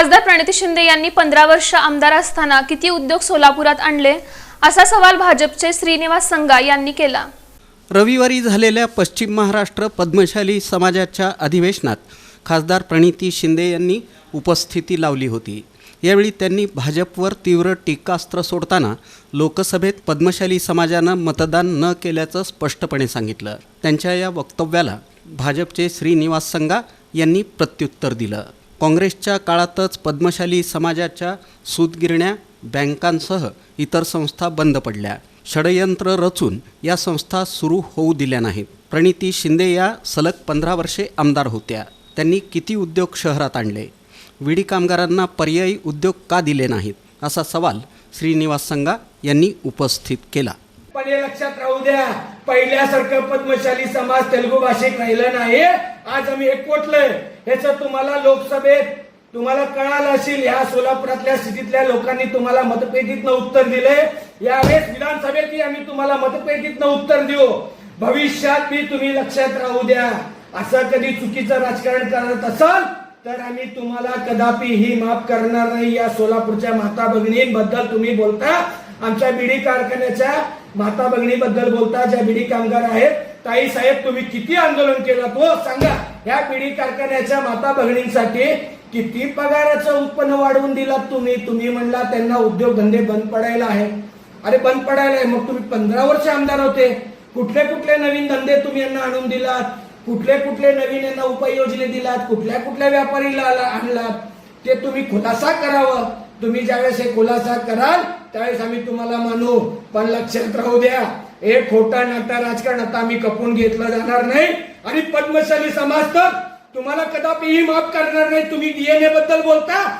खासदार प्रणिती शिंदे यांनी पंधरा वर्ष आमदार असताना किती उद्योग सोलापुरात आणले? असा सवाल भाजपचे श्रीनिवास संगा यांनी केला. रविवारी झालेल्या पश्चिम महाराष्ट्र पद्मशाली समाजाच्या अधिवेशनात खासदार प्रणिती शिंदे यांनी उपस्थिती लावली होती. यावेळी त्यांनी भाजपवर तीव्र टीकास्त्र सोडताना लोकसभेत पद्मशाली समाजानं मतदान न केल्याचं स्पष्टपणे सांगितलं. त्यांच्या या वक्तव्याला भाजपचे श्रीनिवास संगा यांनी प्रत्युत्तर दिलं. काँग्रेसच्या काळातच पद्मशाली समाजाच्या सूतगिरण्या बँकांसह इतर संस्था बंद पडल्या. षडयंत्र रचून या संस्था सुरू होऊ दिल्या नाहीत. प्रणिती शिंदे या सलग पंधरा वर्षे आमदार होत्या. त्यांनी किती उद्योग शहरात आणले? विडी कामगारांना पर्यायी उद्योग का दिले नाहीत? असा सवाल श्रीनिवास संगा यांनी उपस्थित केला. पण हे लक्षात राहू द्या. पहिल्यासारखं पद्मशाली समाज तेलुगू भाषिक राहिलं नाही. आज आम्ही एकवटलोय. ह्याच तुम्हाला लोकसभेत तुम्हाला कळालं असेल या सोलापुरातल्या स्थितीतल्या लोकांनी तुम्हाला मतपेटीतनं उत्तर दिले यावेळेस विधानसभेतही आम्ही तुम्हाला मतपेटीतनं उत्तर देऊ. भविष्यात मी तुम्ही लक्षात राहू द्या. असं कधी चुकीचं राजकारण करत असाल तर आम्ही तुम्हाला कदापि ही माफ करणार नाही. या सोलापूरच्या माता भगिनींबद्दल तुम्ही बोलता. आमच्या बिडी कारखान्याच्या माता भगिनीबद्दल बोलता ज्या बिडी कामगार आहेत ताई साहेब तुम्ही किती आंदोलन केलं? तो सांगा. या बिडी कारखान्याच्या माता बघणींसाठी किती पगाराचं उत्पन्न वाढवून दिलात तुम्ही? तुम्ही म्हणला त्यांना उद्योगधंदे बंद पडायला आहे. अरे बंद पडायला आहे. मग तुम्ही पंधरा वर्ष आमदार होते. कुठले कुठले नवीन धंदे तुम्ही यांना आणून दिलात? कुठले कुठले नवीन यांना उपाययोजने दिलात? कुठल्या कुठल्या व्यापारीला आणलात? ते तुम्ही खुलासा करावं. तुम्ही ज्यावेळेस हे खुलासा कराल त्यावेळेस आम्ही तुम्हाला म्हणू पण लक्षात राहू द्या हे खोटा नाटा राजकारण आता आम्ही कपून घेतलं जाणार नाही. आणि पद्मशाली समाज तर तुम्हाला कदापिही माफ करणार नाही. तुम्ही डीएनए बद्दल बोलता